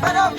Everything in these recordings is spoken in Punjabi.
Pero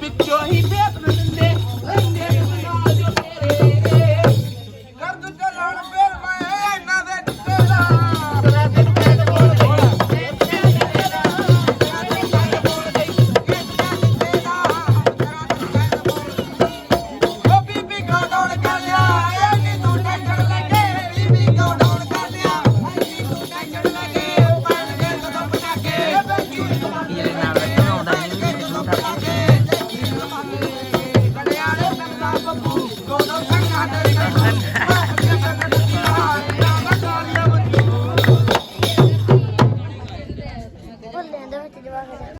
ਵਿੱਚੋਂ ਹੀ ਵੇਖ ਦਿੰਦੇ